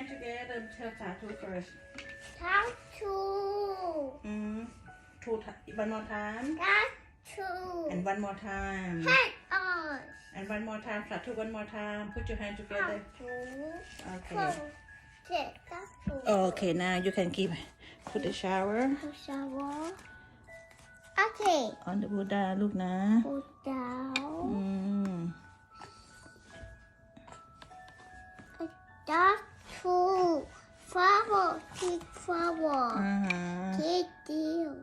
hand together tell สาธุ first Tattoo. อืม two ti- one more time Tattoo. and one more time Head on. and one more time สาธุ one more time put your hand together Tattoo. okay Sit. Tattoo. okay now you can keep put the shower Shower. Okay. on the Buddha ลูกนะ Put down. อืม Tattoo. big flower. Mm-hmm. Uh-huh. Good deal.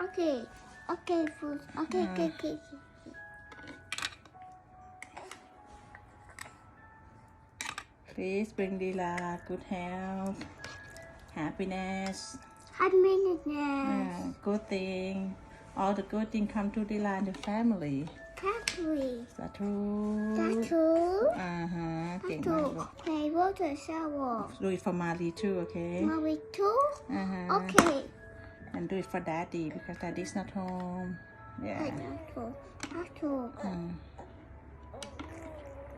Okay, okay, food. Okay, mm-hmm. okay, okay. Please bring Lila good health, happiness. Happiness. Yeah, good thing. All the good thing come to Dila and the family. Family. That true? That's true. Uh huh. เก่งมาก Tattoo. ลูก Play water shower. do it for Mali too okay Mommy too? อ่าฮะ Okay. and do it for daddy because daddy's not home yeah Tattoo. Tattoo. อืม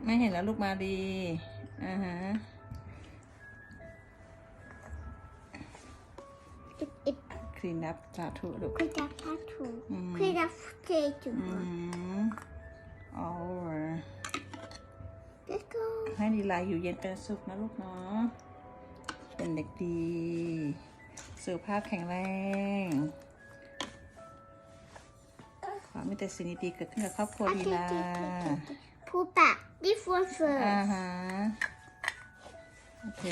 ไม่เห็นแล้วลูกมาดีอ่าฮะ It, it, clean up สาธุลูก Quick up tattoo. Mm. Quick up tattoo. อืม all over Let's go. ให้ดีไลอยู่เย็นเป็นสุขนะลูกเนาะเป็นเด็กดี สุขภาพแข็งแรง ขอมีแต่สิ่งดีๆเกิดขึ้นกับครอบครัวดีลา Pull back. This one อ่าฮะโอเค